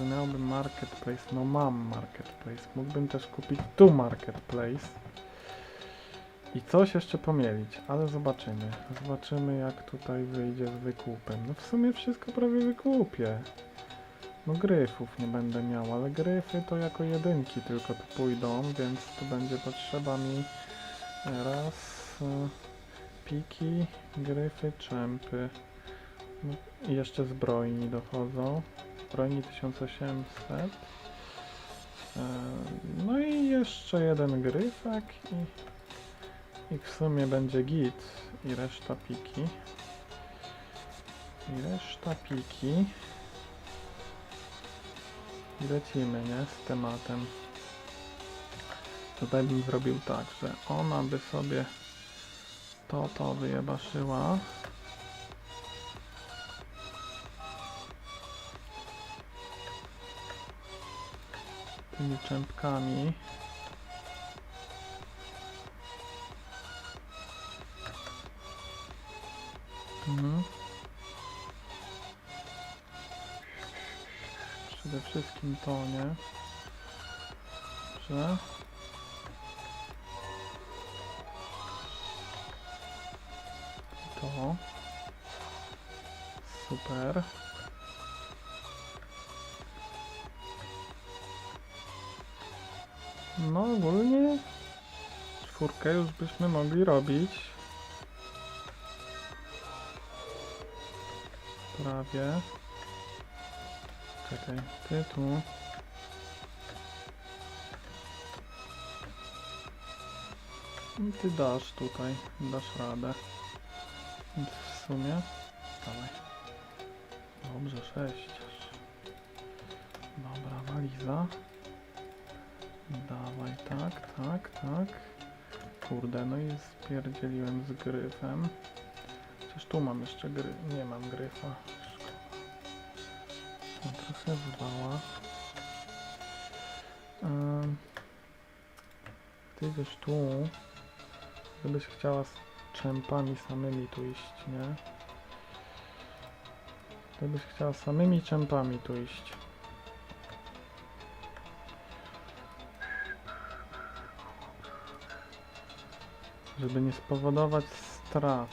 że miałbym marketplace. No mam marketplace. Mógłbym też kupić tu marketplace. I coś jeszcze pomielić, ale zobaczymy. Zobaczymy jak tutaj wyjdzie z wykupem. No w sumie wszystko prawie wykupię. No gryfów nie będę miał, ale gryfy to jako jedynki tylko tu pójdą, więc tu będzie potrzeba mi raz e, piki, gryfy, czempy. Jeszcze zbrojni dochodzą. Zbrojni 1800. E, No i jeszcze jeden gryfak i, i w sumie będzie git i reszta piki. I reszta piki. I lecimy, nie? Z tematem. Tutaj bym zrobił tak, że ona by sobie to, to wyjebaszyła. Tymi czempkami. Mhm. Przede wszystkim to, nie? Dobrze. To. Super. No ogólnie czwórkę już byśmy mogli robić. Prawie. Czekaj, ty tu. I ty dasz tutaj, dasz radę. Więc w sumie, dawaj. Dobrze, sześć. Dobra, waliza. Dawaj, tak, tak, tak. Kurde, no i spierdzieliłem z gryfem. Chociaż tu mam jeszcze gry... Nie mam gryfa. No, trochę zwała. Ym, ty wiesz tu, gdybyś chciała z czempami samymi tu iść, nie? Gdybyś chciała samymi czempami tu iść. Żeby nie spowodować strat.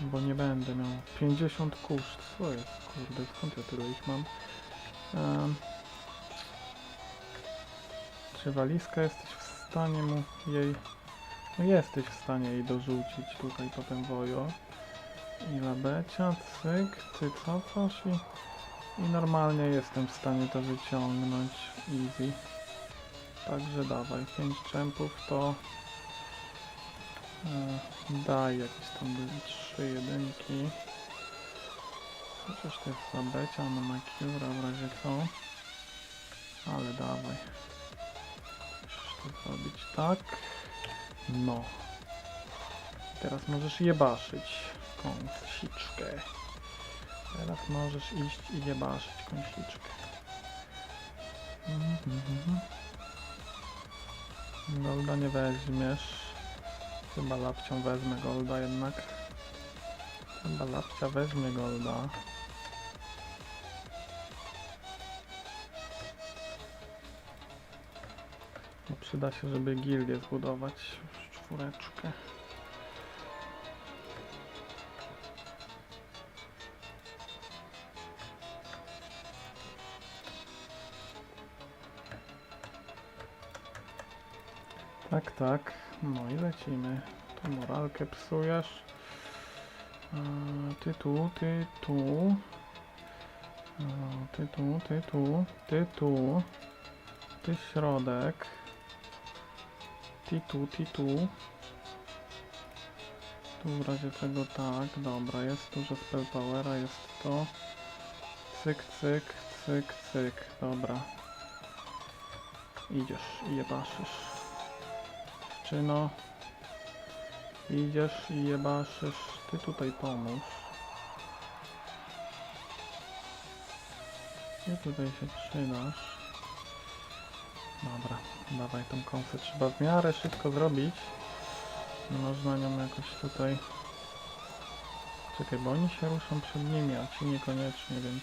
Bo nie będę miał. 50 kuszt. Co jest? Kurde, skąd ja tyle ich mam? Czy walizka jesteś w stanie mu jej... No jesteś w stanie jej dorzucić tutaj potem wojo. I labecia, cyk, ty cofasz i... I normalnie jestem w stanie to wyciągnąć. Easy. Także dawaj, 5 czempów to... E, daj jakieś tam były trzy jedynki. Chociaż to jest zabecia na Makiura w razie co. Ale dawaj. Musisz to zrobić tak. No. Teraz możesz jebaszyć kąsiczkę. Teraz możesz iść i jebaszyć kąsiczkę. Mhm, mhm. Golda nie weźmiesz. Chyba lapcią wezmę golda jednak. Chyba lapcia weźmie golda. No przyda się, żeby gildię zbudować już czwóreczkę. Tak, tak. No i lecimy. Tu moralkę psujesz. Eee, Ty tu, ty tu. Eee, Ty tu, ty tu, ty tu. Ty środek. Ty tu, ty tu. Tu w razie czego tak, dobra, jest dużo spell powera, jest to. Cyk, cyk, cyk, cyk, dobra. Idziesz i jebaszysz. Dziewczyno. Idziesz i jebaszysz. Ty tutaj pomóż. Ty tutaj się przydasz. Dobra, dawaj tą kąsę. Trzeba w miarę szybko zrobić. Nie można nią jakoś tutaj... Czekaj, bo oni się ruszą przed nimi, a ci niekoniecznie, więc...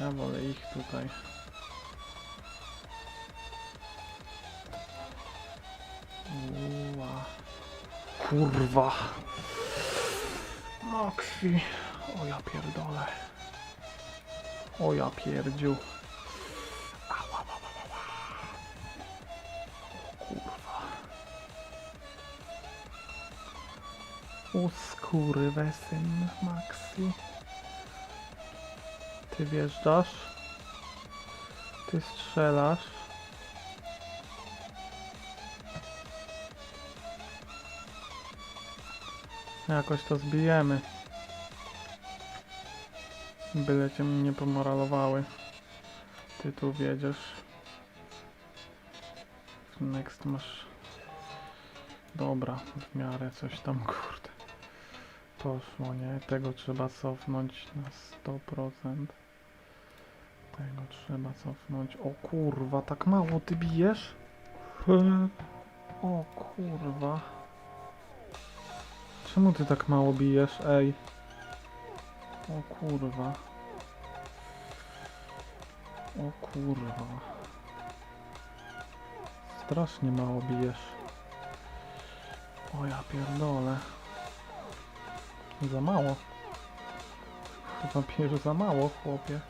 Ja wolę ich tutaj. Kurwa. Maxi. O ja pierdolę. O ja pierdziu. O kurwa. O skurwesyn, Maxi. Ty wjeżdżasz. Ty strzelasz. Jakoś to zbijemy. Byle cię nie pomoralowały. Ty tu wiedziesz. Next masz... Dobra, w miarę coś tam, kurde. Poszło, nie? Tego trzeba cofnąć na 100%. Tego trzeba cofnąć. O kurwa, tak mało ty bijesz? O kurwa. Czemu ty tak mało bijesz, ej? O kurwa. O kurwa. Strasznie mało bijesz. O ja pierdolę. Za mało. Chyba bijesz za mało, chłopie.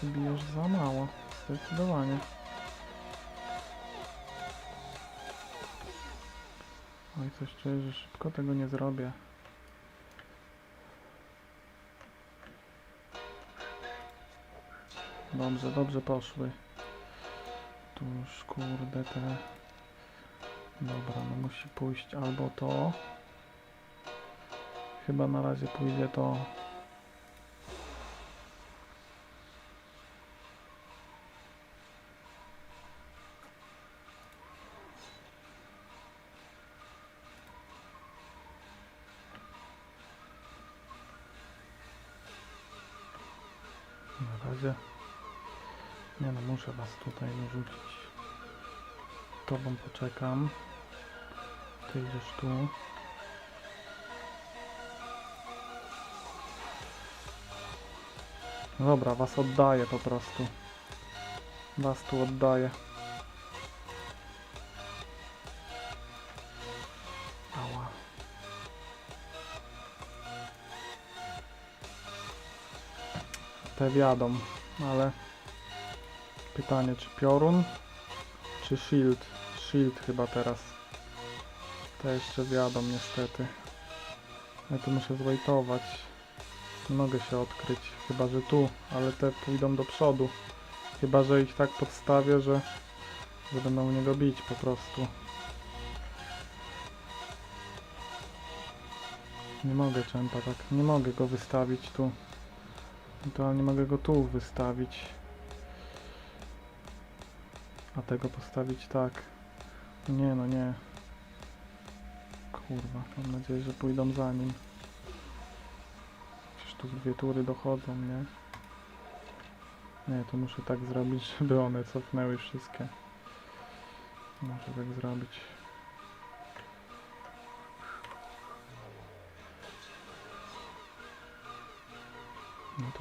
Ty bijesz za mało. Zdecydowanie. Oj, coś czuję, że szybko tego nie zrobię. Dobrze, dobrze poszły. Tu już kurde te... Dobra, no musi pójść albo to. Chyba na razie pójdzie to. Razie. Nie no, muszę was tutaj dorzucić. Tobą poczekam. Ty idziesz tu. Dobra, was oddaję po prostu. Was tu oddaję. Te wiadomo, ale pytanie czy piorun, czy shield? Shield chyba teraz. Te jeszcze wiadomo niestety. Ja tu muszę zwejtować. Nie mogę się odkryć, chyba że tu, ale te pójdą do przodu. Chyba, że ich tak podstawię, że, że będą u niego bić po prostu. Nie mogę czempa tak, nie mogę go wystawić tu. To nie mogę go tu wystawić. A tego postawić tak. Nie no nie. Kurwa, mam nadzieję, że pójdą za nim. Przecież tu dwie tury dochodzą, nie? Nie, to muszę tak zrobić, żeby one cofnęły wszystkie. Muszę tak zrobić.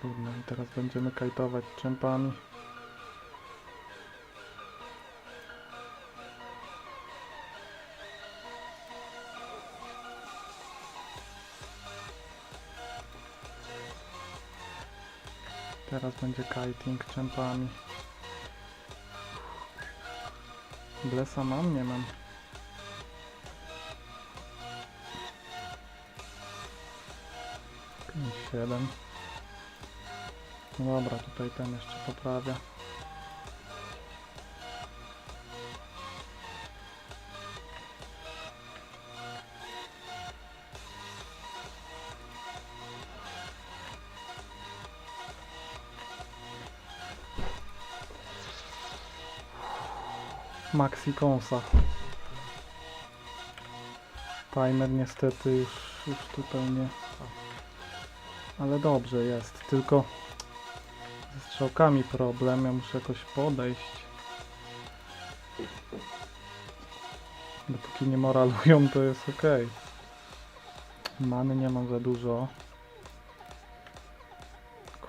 Trudno, i teraz będziemy kajtować czempami. Teraz będzie kiting czempami. Blesa mam? Nie mam. Siedem. No dobra, tutaj ten jeszcze poprawia. Maxi Konsa. Timer niestety już, już tutaj nie. Ale dobrze jest, tylko ze strzałkami problem, ja muszę jakoś podejść. Dopóki nie moralują, to jest ok. Many nie mam za dużo.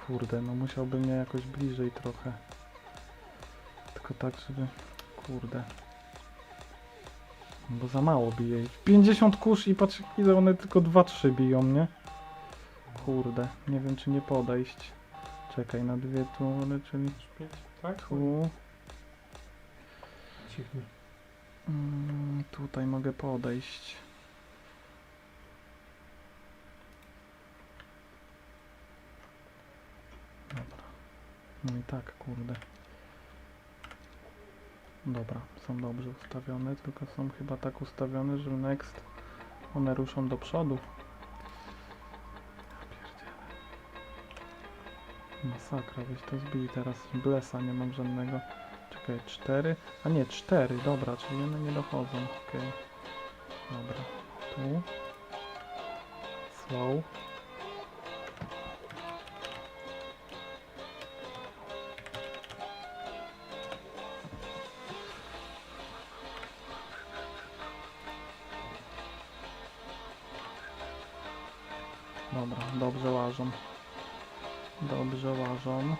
Kurde, no musiałby mnie jakoś bliżej trochę. Tylko tak, żeby... Kurde. Bo za mało bije. 50 kurz i patrz ile one tylko 2-3 biją, nie? Kurde, nie wiem czy nie podejść. Czekaj, na dwie tury, czyli Pięć, tak? tu. Cichnie. Mm, tutaj mogę podejść. Dobra. No i tak, kurde. Dobra, są dobrze ustawione, tylko są chyba tak ustawione, że next one ruszą do przodu. Masakra, weź to zbij teraz. Blesa nie mam żadnego. Czekaj, cztery. A nie, cztery, dobra, czyli one nie dochodzą. Okej. Dobra. Tu. Slow. Dobra, dobrze łażą. Dobrze łażą.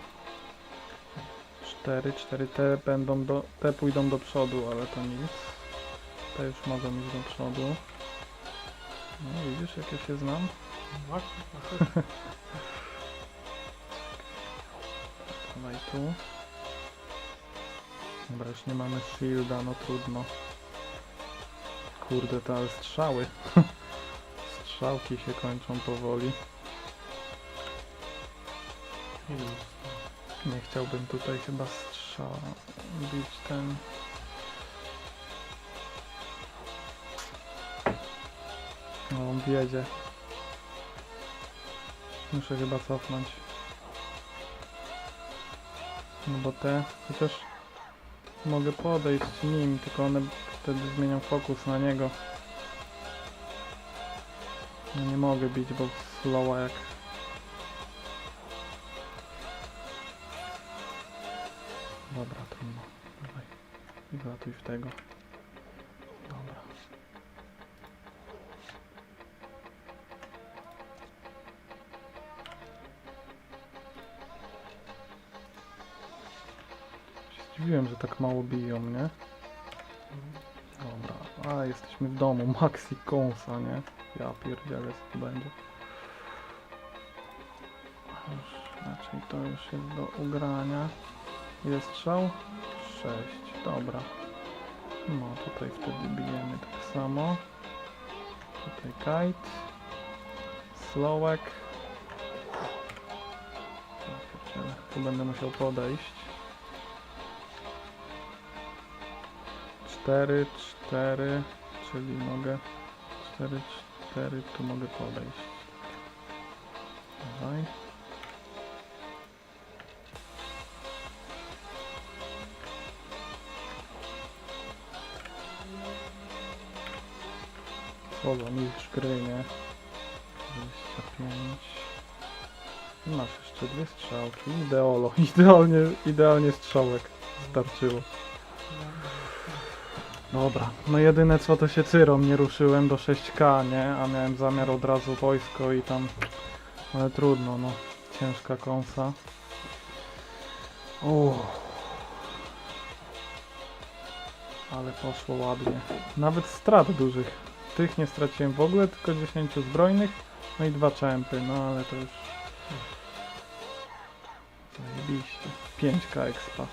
Cztery, cztery te będą do, te pójdą do przodu, ale to nic. Te już mogą iść do przodu. No widzisz jak ja się znam? Właśnie. Dawaj tu. Dobra, już nie mamy shielda, no trudno. Kurde, te strzały. Strzałki się kończą powoli. Nie chciałbym tutaj chyba strzała bić ten. No on wiedzie. Muszę chyba cofnąć. No bo te, chociaż mogę podejść nim, tylko one wtedy zmienią fokus na niego. No nie mogę bić, bo slowa jak Dobra, trudno. Dawaj. I wlatuj w tego. Dobra. Zdziwiłem, że tak mało biją, nie? Dobra. A, jesteśmy w domu. Maxi Konsa, nie? Ja pierdzielę, co to będzie. Już, raczej to już jest do ugrania. Ile strzał? 6. Dobra. No tutaj wtedy bijemy tak samo. Tutaj kite. Slowek. Tu będę musiał podejść. 4, 4, czyli mogę 4, 4, tu mogę podejść. Dawaj. Słowo, mistrz gry, nie? 25. Masz jeszcze dwie strzałki. Ideolo. Idealnie, idealnie strzałek starczyło. Dobra, no jedyne co to się cyrą nie ruszyłem do 6K, nie? A miałem zamiar od razu wojsko i tam... Ale trudno, no. Ciężka kąsa. Uff. Ale poszło ładnie. Nawet strat dużych. Tych nie straciłem w ogóle, tylko 10 zbrojnych, no i dwa czempy, no ale to już... Zajebiście. 5k expa.